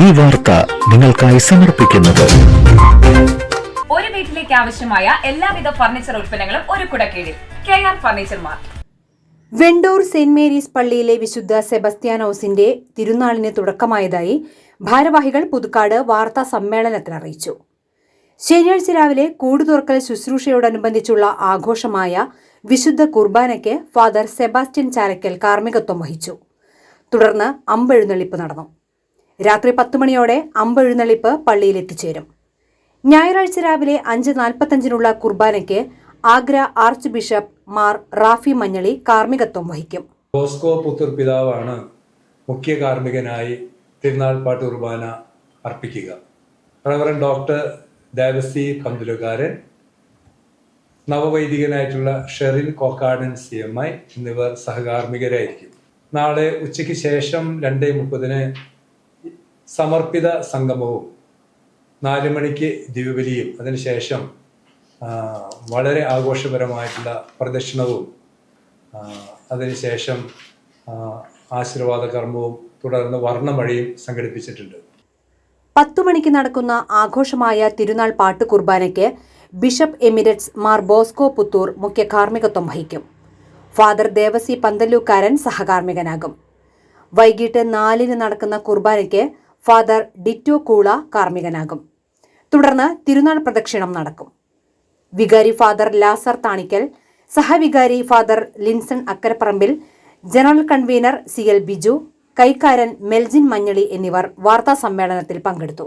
ഈ വാർത്ത നിങ്ങൾക്കായി സമർപ്പിക്കുന്നത്. ഒരു വീട്ടിലേക്ക് ആവശ്യമായ എല്ലാവിധ ഫർണിച്ചർ ഉൽപ്പന്നങ്ങളും ഒരു കുടക്കീഴിൽ. K R furniture mart. Vendoor Saint Mary's പള്ളിയിലെ വിശുദ്ധ സെബസ്ത്യാനോസിന്റെ തിരുനാളിന് തുടക്കമായതായി ഭാരവാഹികൾ പുതുക്കാട് വാർത്താ സമ്മേളനത്തിൽ അറിയിച്ചു. ശനിയാഴ്ച രാവിലെ കൂടുതുറക്കൽ ശുശ്രൂഷയോടനുബന്ധിച്ചുള്ള ആഘോഷമായ വിശുദ്ധ കുർബാനയ്ക്ക് ഫാദർ സെബാസ്റ്റ്യൻ ചാരക്കൽ കാർമ്മികത്വം വഹിച്ചു. തുടർന്ന് അമ്പെഴുന്നള്ളിപ്പ് നടന്നു. രാത്രി പത്ത് മണിയോടെ അമ്പെഴുന്നള്ളിപ്പ് പള്ളിയിൽ എത്തിച്ചേരും ഞായറാഴ്ച രാവിലെ അഞ്ച് നാൽപ്പത്തഞ്ചിനുള്ള കുർബാനയ്ക്ക് ആഗ്ര ആർച്ച് ബിഷപ്പ് മാർ റാഫി മഞ്ഞളി കാർമ്മികത്വം വഹിക്കും. ബോസ്കോ പുത്തൂർ പിതാവാണ് മുഖ്യ കാർമ്മികനായി തിരുനാൾ പാട്ട് കുർബാന അർപ്പിക്കുക. Doctor Devasi പന്തുലുകാരൻ നവവൈദികനായിട്ടുള്ള Sherin Kokkadan C M I എന്നിവർ സഹകാർമ്മികരായിരിക്കും. നാളെ ഉച്ചയ്ക്ക് ശേഷം രണ്ടേ മുപ്പതിന് സമർപ്പിത സംഗമവും നാല് മണിക്ക് ദിവ്യബലിയും അതിനുശേഷം വളരെ ആഘോഷപരമായിട്ടുള്ള പ്രദക്ഷിണവും അതിനുശേഷം ആശീർവാദ കർമ്മവും തുടർന്ന് വർണമഴയും സംഘടിപ്പിച്ചിട്ടുണ്ട്. പത്തു മണിക്ക് നടക്കുന്ന ആഘോഷമായ തിരുനാൾ പാട്ട് കുർബാനയ്ക്ക് ബിഷപ്പ് എമിരറ്റ്സ് മാർ ബോസ്കോ പുത്തൂർ മുഖ്യ കാർമ്മികത്വം വഹിക്കും. ഫാദർ ദേവസി പന്തല്ലൂക്കാരൻ സഹകാർമ്മികനാകും. വൈകിട്ട് നാലിന് നടക്കുന്ന കുർബാനയ്ക്ക് ഫാദർ ഡിറ്റോ കൂള കാർമ്മികനാകും. തുടർന്ന് തിരുനാൾ പ്രദക്ഷിണം നടക്കും. വികാരി father Lazar Thanikkal സഹവികാരി father Linson Akkaraparambil general convener C L Biju കൈക്കാരൻ Meljin Manjaly എന്നിവർ വാർത്താ സമ്മേളനത്തിൽ പങ്കെടുത്തു.